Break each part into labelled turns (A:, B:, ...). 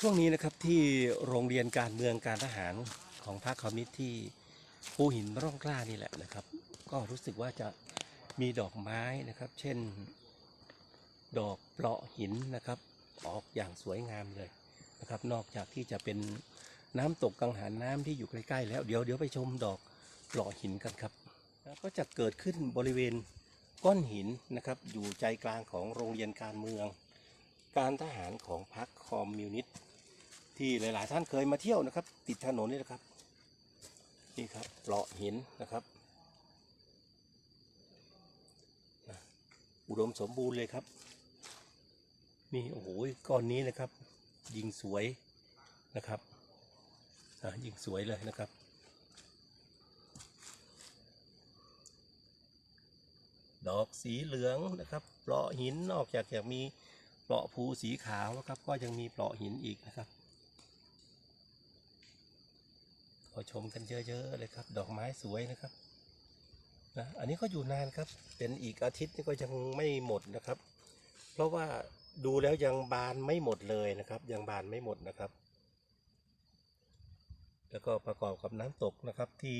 A: ช่วงนี้นะครับที่โรงเรียนการเมืองการทหารของพรรคคอมมิตที่ภูหินร่องกล้านี่แหละนะครับ ก็รู้สึกว่าจะมีดอกไม้นะครับ เช่น ดอกเปราะหินนะครับ ออกอย่างสวยงามเลยนะครับ นอกจากที่จะเป็นน้ำตกกังหันน้ำที่อยู่ใกล้ๆแล้วเดี๋ยวเดี๋ยวไปชมดอกเปราะหินกันครับก็จะเกิดขึ้นบริเวณก้อนหินนะครับ อยู่ใจกลางของโรงเรียนการเมือง การทหารของพรรคคอมมิวนิสต์ที่หลาย ๆ ท่านเคยมาเที่ยวนะครับ ติดถนนนี่นะครับนี่ครับเปราะหินนะครับอุดมสมบูรณ์เลยครับ นี่โอ้โหก้อนนี้นะครับ ยิงสวยนะครับอะยิงสวยเลยนะครับดอกสีเหลืองนะครับเปราะหินนอกจากจะมี เปราะภูสีขาวนะครับ ก็ยังมีเปราะหินอีกนะครับก็ชมกันเยอะๆเลยครับ ดอกไม้สวยนะครับนะอันนี้ก็อยู่นานครับ เป็นอีกอาทิตย์นี่ก็ยังไม่หมดนะครับ เพราะว่าดูแล้วยังบานไม่หมดเลยนะครับ ยังบานไม่หมดนะครับ แล้วก็ประกอบกับน้ำตกนะครับที่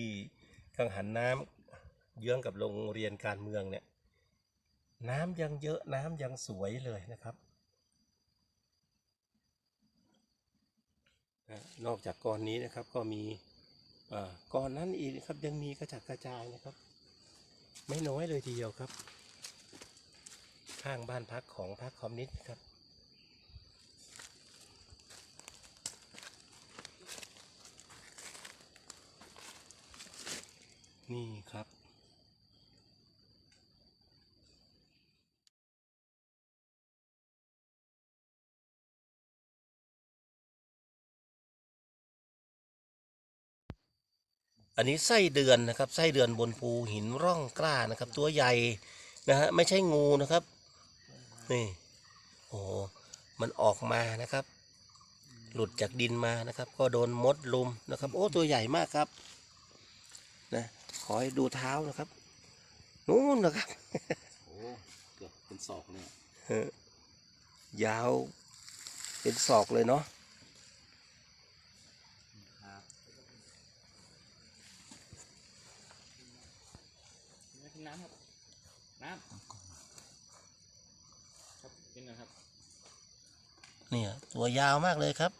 A: กังหันน้ำเยื้องกับโรงเรียนการเมืองเนี่ย น้ำยังเยอะน้ำยังสวยเลยนะครับ นอกจากก้อนนี้นะครับก็มีก้อนนั้นอีกครับยังมีกระจัดกระจายนะครับ ไม่น้อยเลยทีเดียวครับ ข้างบ้านพักของพรรคอมนิสต์ครับนี่ครับ อันนี้ไส้เดือนนะครับไส้เดือนบนภูหินร่องกล้านะครับ ตัวใหญ่นะฮะไม่ใช่งูนะครับนี่โอ้โหมันออกมานะครับ หลุดจากดินมานะครับ ก็โดนมดลุมนะครับ โอ้ตัวใหญ่มากครับนะขอให้ดูเท้านะครับนู่นนะครับ
B: โอ้เกือบเป็นศอกเนี่ย
A: ยาวเป็นศอกเลยเนาะ
B: ครับ
C: น้ำครับ น้ำครับกินนะครับ
A: เนี่ย ตัวยาวมากเลยครับ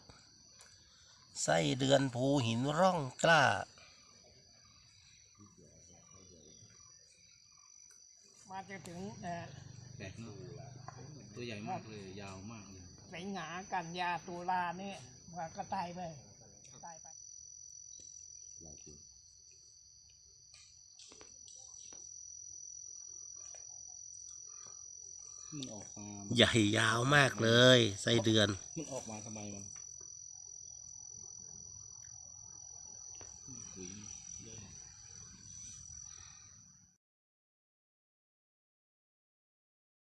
A: ไส้เดือนภูหินร่องกล้า
D: มาจะถึงเอ่อ
B: แปลกมากตัวใหญ่มากเลย ยาวมากเลย
D: สิงหากันยาตุลานี่มันก็ตายไปตายไป
B: หลายตัว มันออกมา
A: ใหญ่ยาวมากเลย ไส้เดือน
B: มันออกมาทำไมมัน